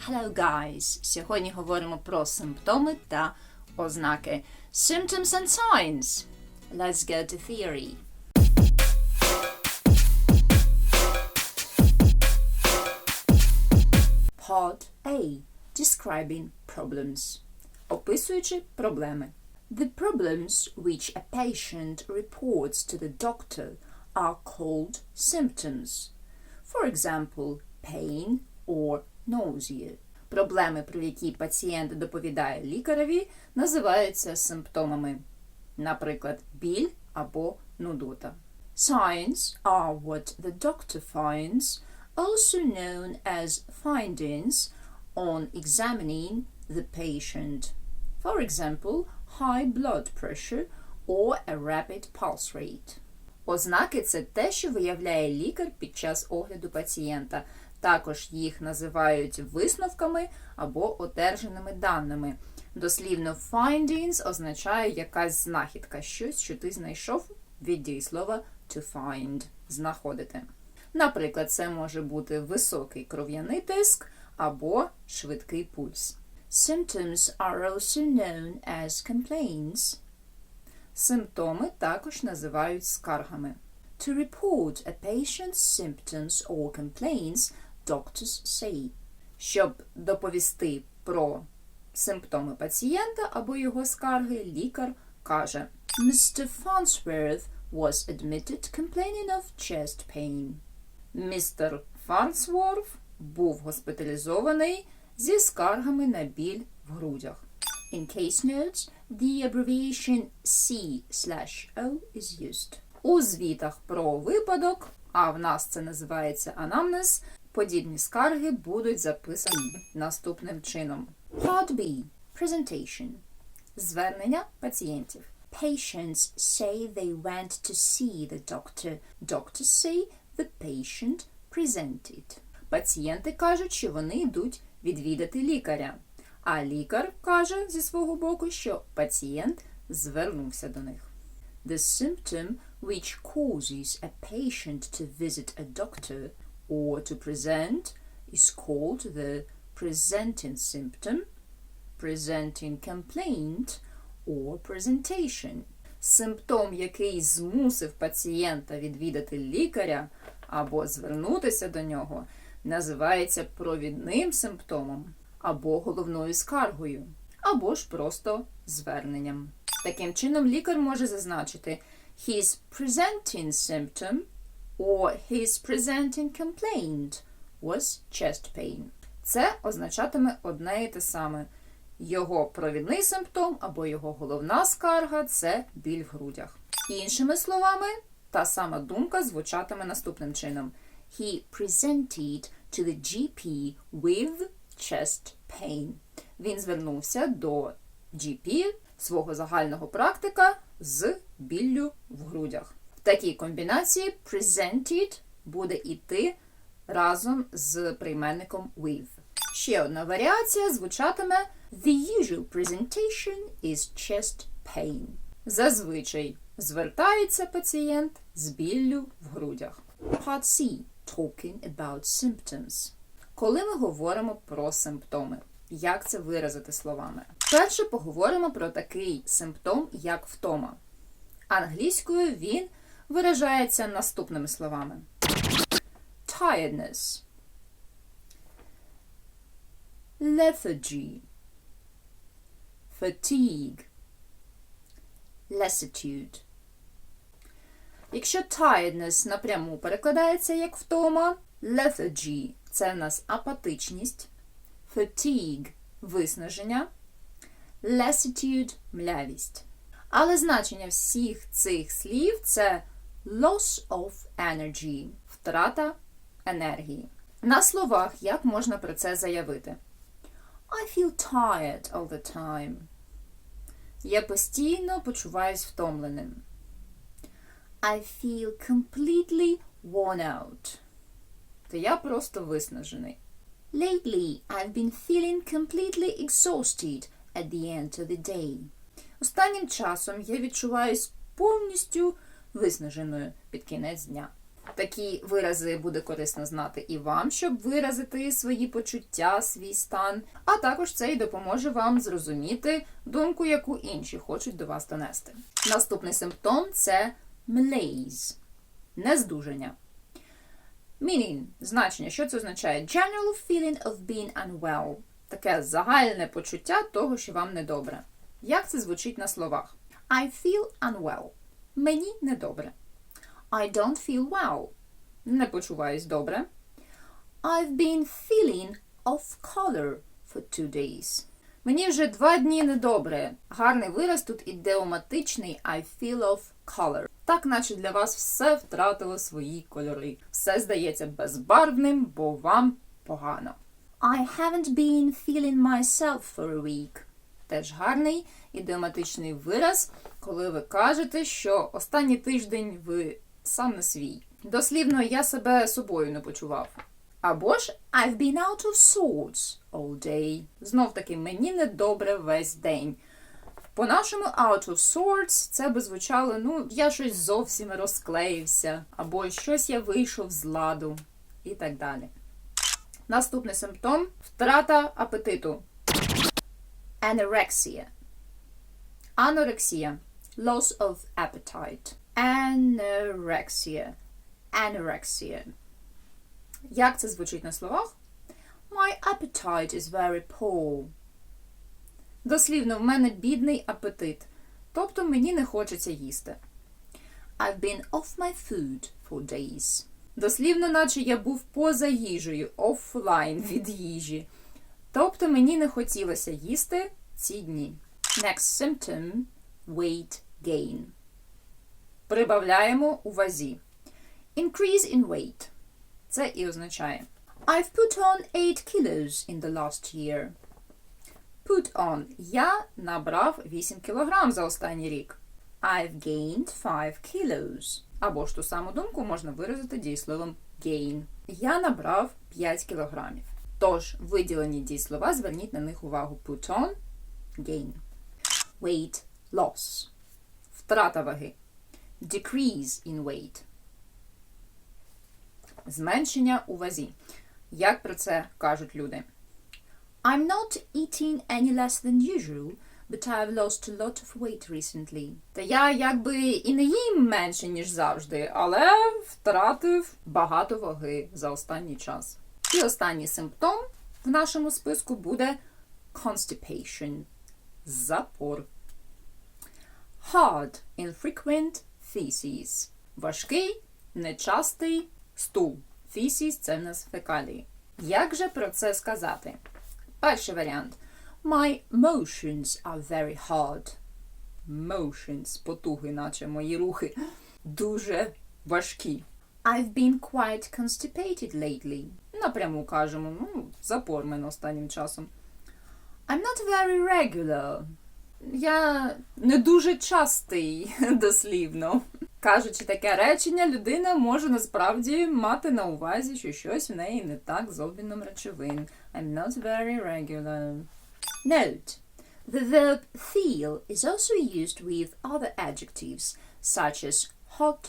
Hello guys! Сьогодні говоримо про симптоми та ознаки. Symptoms and signs. Let's go to theory. Part A. Describing problems. Описуючи проблеми. The problems which a patient reports to the doctor are called symptoms. For example, pain or nausea. Проблеми, про які пацієнт доповідає лікареві, називаються симптомами. Наприклад, біль або нудота. Signs are what the doctor finds, also known as findings, on examining the patient. For example, high blood pressure or a rapid pulse rate. Ознаки це те, що виявляє лікар під час огляду пацієнта. Також їх називають висновками або одержаними даними. Дослівно findings означає якась знахідка, щось, що ти знайшов від дієслова to find знаходити. Наприклад, це може бути високий кров'яний тиск або швидкий пульс. Symptoms are also known as complaints. Симптоми також називають скаргами. To report a patient's symptoms or complaints, doctors say. Щоб доповісти про симптоми пацієнта або його скарги, лікар каже Mr. Farnsworth was admitted complaining of chest pain. Містер Фарнсворф був госпіталізований зі скаргами на біль в грудях. In case notes, the abbreviation C/O is used. У звітах про випадок, а в нас це називається анамнез, подібні скарги будуть записані наступним чином. Part B. Presentation. Звернення пацієнтів. Patients say they went to see the doctor. Doctors say the patient presented. Пацієнти кажуть, що вони йдуть відвідати лікаря. А лікар каже зі свого боку, що пацієнт звернувся до них. The symptom which causes a patient to visit a doctor or to present is called the presenting symptom, presenting complaint or presentation. Симптом, який змусив пацієнта відвідати лікаря або звернутися до нього, називається провідним симптомом або головною скаргою, або ж просто зверненням. Таким чином, лікар може зазначити his presenting symptom or his presenting complaint was chest pain. Це означатиме одне і те саме. Його провідний симптом або його головна скарга це біль в грудях. Іншими словами, та сама думка звучатиме наступним чином: He presented to the GP with chest pain. Він звернувся до GP, свого загального практика, з біллю в грудях. Такій комбінації presented буде іти разом з прийменником with. Ще одна варіація звучатиме The usual presentation is chest pain. Зазвичай звертається пацієнт з біллю в грудях. Part C. Talking about symptoms. Коли ми говоримо про симптоми, як це виразити словами? Перше поговоримо про такий симптом, як втома. Англійською він виражається наступними словами: tiredness, lethargy, fatigue, lassitude. Якщо tiredness напряму перекладається як втома, lethargy – це в нас апатичність, fatigue – виснаження, lassitude – млявість. Але значення всіх цих слів це loss of energy – втрата енергії. На словах як можна про це заявити? I feel tired all the time. Я постійно почуваюсь втомленим. I feel completely worn out. То я просто виснажений. Lately, I've been feeling completely exhausted at the end of the day. Останнім часом я відчуваюсь повністю виснаженою під кінець дня. Такі вирази буде корисно знати і вам, щоб виразити свої почуття, свій стан. А також це й допоможе вам зрозуміти думку, яку інші хочуть до вас донести. Наступний симптом це malaise – нездужання. Meaning – значення. Що це означає? General feeling of being unwell. Таке загальне почуття того, що вам недобре. Як це звучить на словах? I feel unwell. Мені недобре. I don't feel well. Не почуваюсь добре. I've been feeling off color for two days. Мені вже два дні недобре. Гарний вираз тут ідеоматичний I feel off color. Так, наче для вас все втратило свої кольори. Все здається безбарвним, бо вам погано. I haven't been feeling myself for a week. Теж гарний ідеоматичний вираз, коли ви кажете, що останній тиждень ви сам не свій. Дослівно, я себе собою не почував. Або ж I've been out of sorts all day. Знов таки, мені недобре весь день. По-нашому out of sorts це би звучало, ну, я щось зовсім розклеївся, або щось я вийшов з ладу, і так далі. Наступний симптом втрата апетиту. Anorexia. Анорексія. Loss of appetite. Anorexia. Anorexia. Як це звучить на словах? My appetite is very poor. Дослівно, в мене бідний апетит. Тобто мені не хочеться їсти. I've been off my food for days. Дослівно, наче я був поза їжею, офлайн від їжі. Тобто мені не хотілося їсти ці дні. Next symptom weight gain. Прибавляємо у вазі. Increase in weight. Це і означає I've put on 8 kilos in the last year. Put on. Я набрав 8 кілограм за останній рік. I've gained 5 kilos. Або ж ту саму думку можна виразити дієсловом gain. Я набрав 5 кілограмів. Тож, виділені дієслова, зверніть на них увагу. Put on, gain. Weight loss. Втрата ваги. Decrease in weight. Зменшення у вазі. Як про це кажуть люди? I'm not eating any less than usual, but I've lost a lot of weight recently. Та я якби і не їм менше, ніж завжди, але втратив багато ваги за останній час. І останній симптом в нашому списку буде constipation. Запор. Hard, infrequent feces. Важкий, нечастий стул. Feces – це в нас фекалії. Як же про це сказати? Перший варіант. My motions are very hard. Motions, потуги, наче мої рухи, дуже важкі. I've been quite constipated lately. Напряму кажемо, ну, запор мене останнім часом. I'm not very regular. Я не дуже частий, дослівно. Кажучи таке речення, людина може насправді мати на увазі, що щось в неї не так з обміном речовин. I'm not very regular. Note. The verb feel is also used with other adjectives such as hot,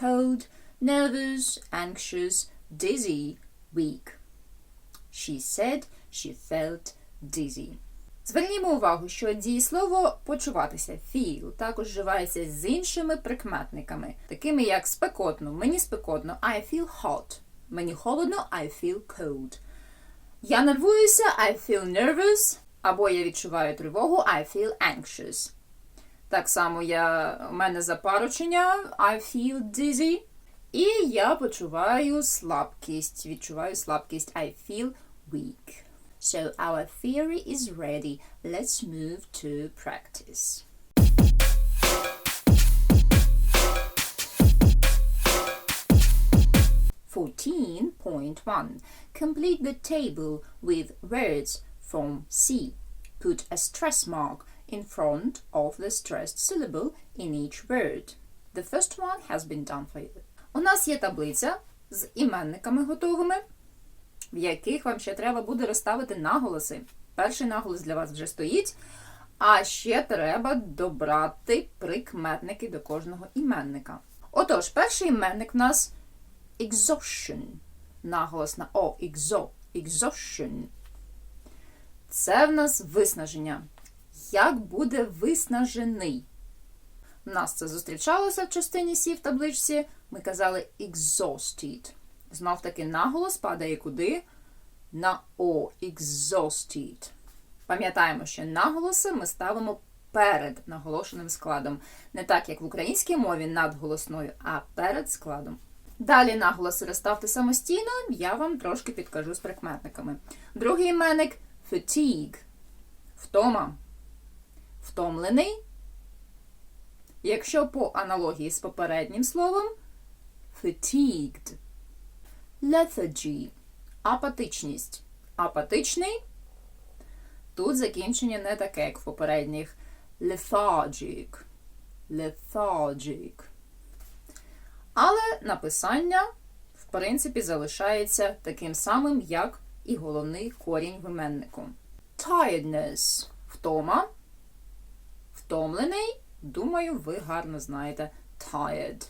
cold, nervous, anxious, dizzy, weak. She said she felt dizzy. Звернімо увагу, що дієслово почуватися feel також вживається з іншими прикметниками, такими як спекотно. Мені спекотно I feel hot. Мені холодно I feel cold. Я нервуюся I feel nervous. Або я відчуваю тривогу I feel anxious. Так само я, у мене запарочення I feel dizzy. І я почуваю слабкість. Відчуваю слабкість I feel weak. So our theory is ready. Let's move to practice. Fourteen point one. Complete the table with words from C. Put a stress mark in front of the stressed syllable in each word. The first one has been done for you. У нас є таблиця з іменниками готовими, в яких вам ще треба буде розставити наголоси. Перший наголос для вас вже стоїть, а ще треба добрати прикметники до кожного іменника. Отож, перший іменник в нас exhaustion. Наголос на о, exo, exhaustion. Це в нас виснаження. Як буде виснажений? Нас це зустрічалося в частині Сі в табличці. Ми казали exhausted. Знов таки наголос падає куди? На о, exhausted. Пам'ятаємо, що наголоси ми ставимо перед наголошеним складом. Не так, як в українській мові над голосною, а перед складом. Далі наголоси розставте самостійно, я вам трошки підкажу з прикметниками. Другий іменник fatigue. Втома. Втомлений. Якщо по аналогії з попереднім словом fatigued. Lethargy. Апатичність. Апатичний. Тут закінчення не таке, як в попередніх. Lethargic. Lethargic. Але написання, в принципі, залишається таким самим, як і головний корінь в іменнику. Tiredness – втома. Втомлений, думаю, ви гарно знаєте. Tired.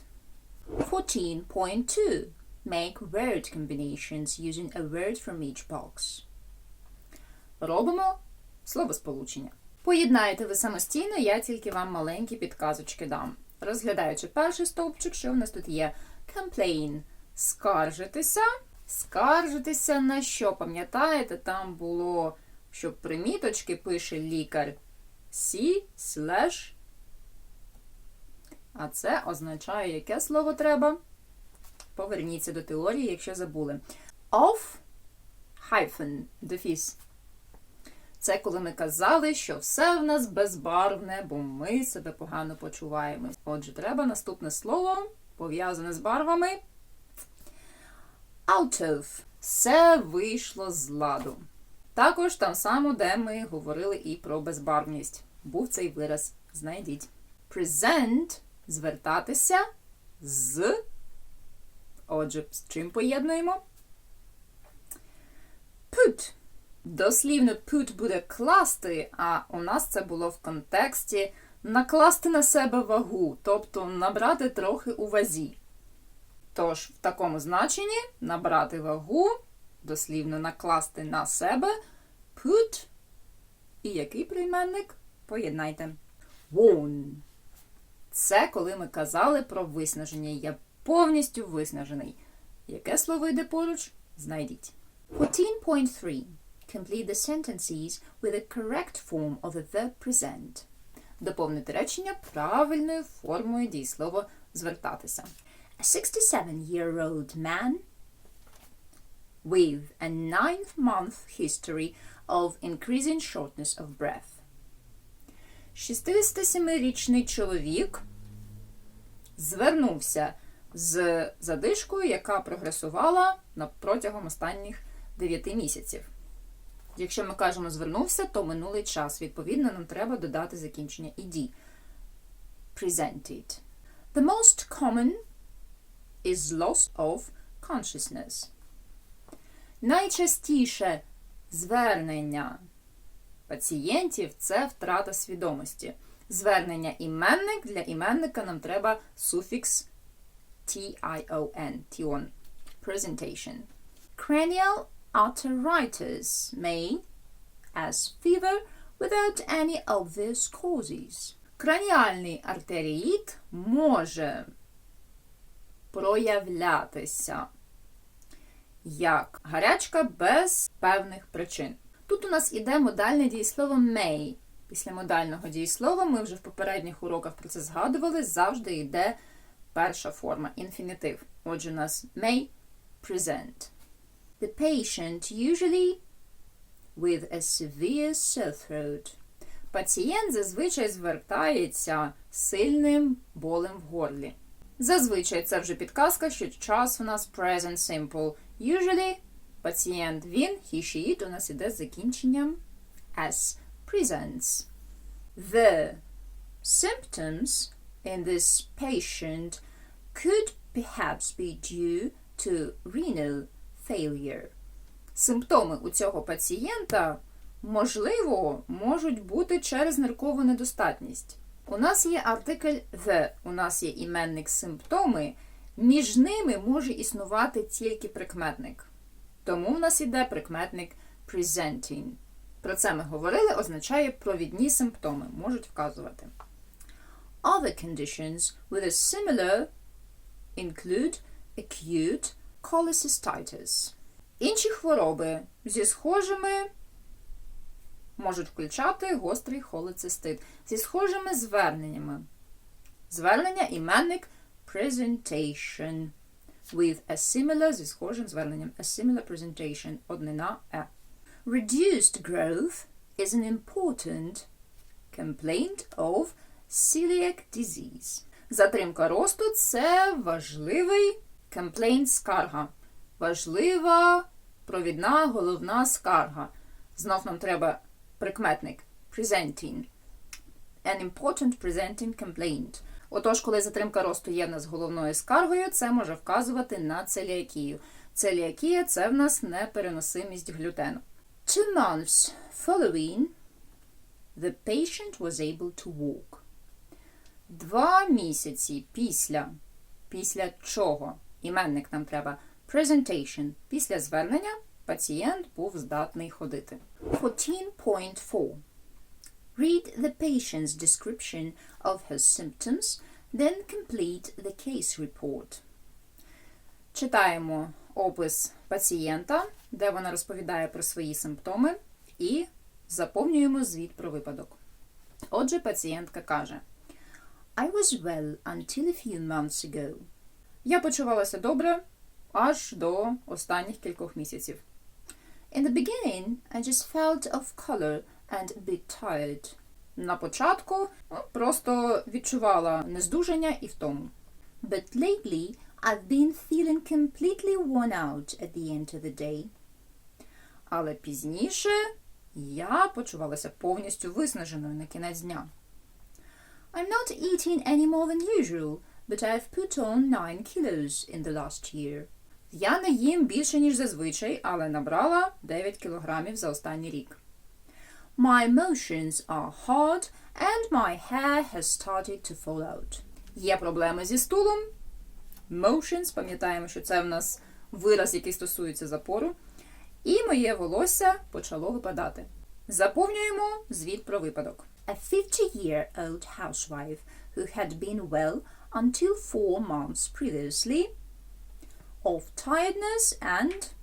14.2. Make word combinations using a word from each box. Робимо словосполучення. Поєднаєте ви самостійно, я тільки вам маленькі підказочки дам. Розглядаючи перший стовпчик, що в нас тут є? Complain – скаржитися. Скаржитися на що? Пам'ятаєте, там було, що приміточки пише лікар Сі слеш. А це означає, яке слово треба? Поверніться до теорії, якщо забули. Of hyphen, дефіс. Це коли ми казали, що все в нас безбарвне, бо ми себе погано почуваємо. Отже, треба наступне слово, пов'язане з барвами. Out of. Все вийшло з ладу. Також там само, де ми говорили і про безбарвність. Був цей вираз. Знайдіть. Present звертатися з. Отже, з чим поєднуємо? Put. Дослівно put буде класти, а у нас це було в контексті накласти на себе вагу, тобто набрати трохи у вазі. Тож, в такому значенні набрати вагу, дослівно накласти на себе put. І який прийменник? Поєднайте. Worn. Це коли ми казали про виснаження. Я повністю виснажений. Яке слово йде поруч? Знайдіть. 14.3. Complete the sentences with a correct form of the verb present. Доповнити речення правильною формою дієслова звертатися. A 67-year-old man with a nine-month history of increasing shortness of breath. 67-річний чоловік звернувся з задишкою, яка прогресувала протягом останніх 9 місяців. Якщо ми кажемо звернувся, то минулий час. Відповідно, нам треба додати закінчення ed. Presented. The most common is loss of consciousness. Найчастіше звернення пацієнтів це втрата свідомості. Звернення іменник для іменника нам треба суфікс tion. tion. Presentation. Cranial arteritis may, as fever, without any obvious causes. Краніальний артеріїт може проявлятися як гарячка без певних причин. Тут у нас іде модальне дієслово may. Після модального дієслова ми вже в попередніх уроках про це згадували, завжди йде перша форма інфінітив. Отже, у нас may present. The patient usually with a severe sore throat. Пацієнт зазвичай звертається сильним болем в горлі. Зазвичай це вже підказка, що час у нас present simple. Usually пацієнт він, he, she, it у нас іде з закінченням s. Presents. The symptoms in this patient could perhaps be due to renal failure. Симптоми у цього пацієнта, можливо, можуть бути через ниркову недостатність. У нас є артикль the, у нас є іменник симптоми, Між ними може існувати тільки прикметник. Тому в нас іде прикметник presenting. Про це ми говорили, означає провідні симптоми, можуть вказувати. Other conditions with a similar include acute cholecystitis. Інші хвороби зі схожими можуть включати гострий холецистит, зі схожими зверненнями. Звернення іменник presentation with a similar зі схожим зверненням a similar presentation однина е. Reduced growth is an important complaint of celiac disease. Затримка росту це важливий complaint скарга. Важлива провідна головна скарга. Знов нам треба прикметник presenting. An important presenting complaint. Отож, коли затримка росту є в нас головною скаргою, це може вказувати на целіакію. Целіакія це в нас непереносимість глютену. Two months following, the patient was able to walk. Два місяці після. Після чого? Іменник нам треба. Presentation. Після звернення пацієнт був здатний ходити. 14.4 Read the patient's description of her symptoms, then complete the case report. Читаємо опис пацієнта, де вона розповідає про свої симптоми, і заповнюємо звіт про випадок. Отже, пацієнтка каже: I was well until a few months ago. Я почувалася добре аж до останніх кількох місяців. In the beginning, I just felt off color and bit tired. На початку просто відчувала нездужання і втому. But lately, I've been feeling completely worn out at the end of the day. Але пізніше я почувалася повністю виснаженою на кінець дня. I'm not eating any more than usual, but I've put on 9 kilos in the last year. Я не їм більше, ніж зазвичай, але набрала 9 кілограмів за останній рік. My motions are hard and my hair has started to fall out. Є проблеми зі стулом. Motions, пам'ятаємо, що це в нас вираз, який стосується запору. І моє волосся почало випадати. Заповнюємо звіт про випадок. A 50-year-old housewife who had been well until four months previously of tiredness and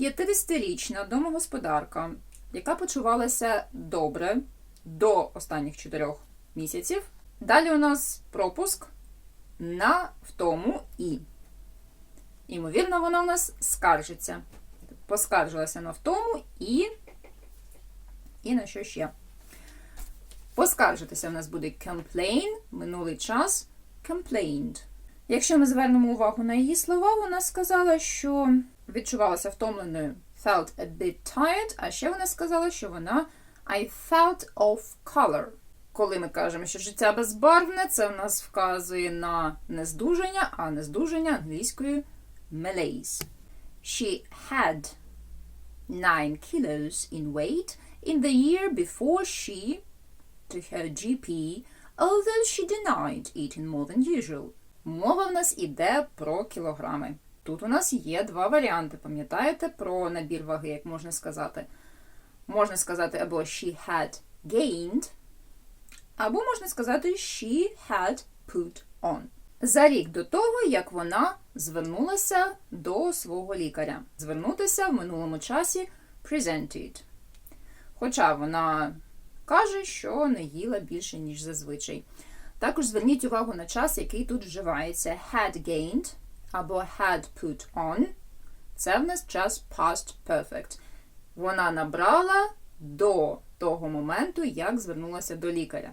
50-річна домогосподарка, яка почувалася добре до останніх 4 місяців. Далі у нас пропуск на втому і. Імовірно, вона у нас скаржиться. Поскаржилася на втому і. І на що ще? Поскаржитися в нас буде complain, минулий час complained. Якщо ми звернемо увагу на її слова, вона сказала, що відчувалася втомленою felt a bit tired, а ще вона сказала, що вона I felt off color. Коли ми кажемо, що життя безбарвне, це в нас вказує на нездужання, а нездужання англійською malaise. She had 9 kilos in weight in the year before she to her GP, although she denied eating more than usual. Мова в нас іде про кілограми. Тут у нас є два варіанти. Пам'ятаєте про набір ваги, як можна сказати? Можна сказати або she had gained, або можна сказати she had put on. За рік до того, як вона звернулася до свого лікаря. Звернутися в минулому часі presented. Хоча вона каже, що не їла більше, ніж зазвичай. Також зверніть увагу на час, який тут вживається had gained або had put on. Це в нас час past perfect. Вона набрала до того моменту, як звернулася до лікаря.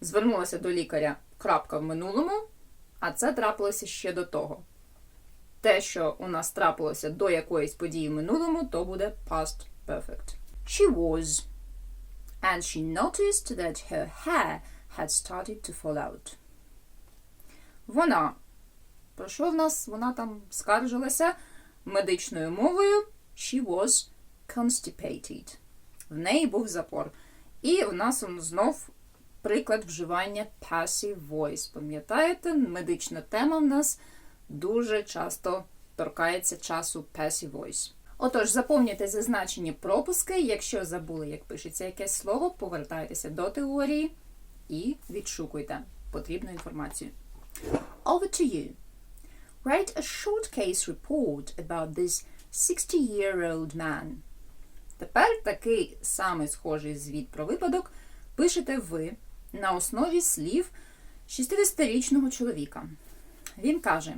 Звернулася до лікаря крапка в минулому, а це трапилося ще до того. Те, що у нас трапилося до якоїсь події в минулому, то буде past perfect. She was. And she noticed that her hair had started to fall out. Вона. Про що в нас? Вона там скаржилася медичною мовою. She was constipated. В неї був запор. І в нас знов приклад вживання passive voice. Пам'ятаєте, медична тема в нас дуже часто торкається часу passive voice. Отож, заповнюйте зазначені пропуски. Якщо забули, як пишеться якесь слово, повертайтеся до теорії і відшукуйте потрібну інформацію. Over to you. Write a short case report about this 60-year-old man. Тепер такий самий схожий звіт про випадок пишете ви на основі слів 60-річного чоловіка. Він каже: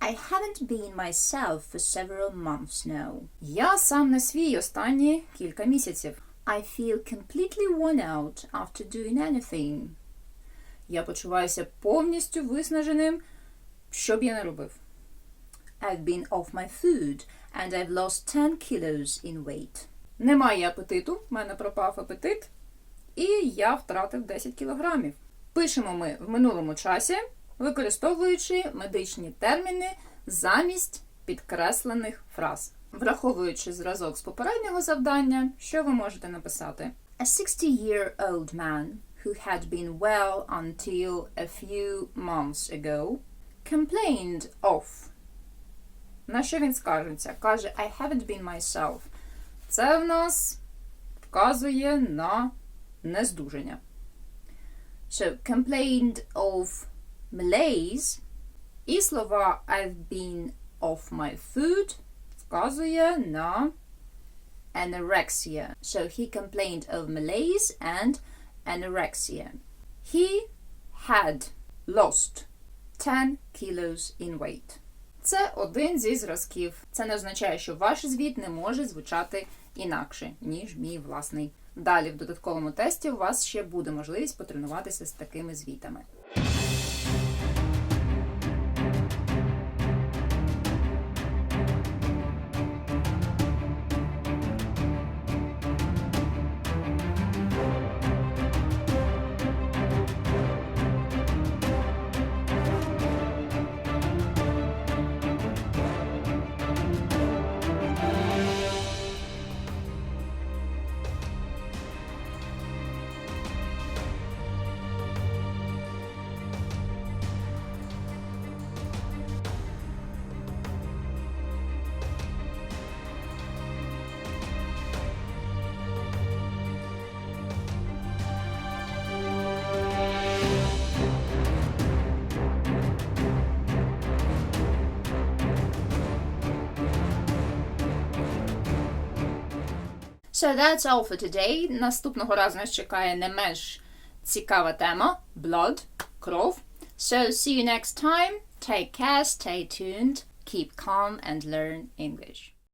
I haven't been myself for several months now. Я сам не свій останні кілька місяців. I feel completely worn out after doing anything. Я почуваюся повністю виснаженим, що б я не робив. I've been off my food and I've lost 10 kilos in weight. Немає апетиту, в мене пропав апетит, і я втратив 10 кілограмів. Пишемо ми в минулому часі, використовуючи медичні терміни замість підкреслених фраз. Враховуючи зразок з попереднього завдання, що ви можете написати? A 60-year-old man who had been well until a few months ago complained of. На що він скаржиться? Каже I haven't been myself. Це в нас вказує на нездужання. So, complained of malaise і слова I've been off my food вказує на anorexia. So, he complained of malaise and anorexia. He had lost 10 kilos in weight. Це один зі зразків. Це не означає, що ваш звіт не може звучати інакше, ніж мій власний. Далі в додатковому тесті у вас ще буде можливість потренуватися з такими звітами. So that's all for today. Наступного разу нас чекає не менш цікава тема blood, кров. So see you next time. Take care, stay tuned, keep calm and learn English.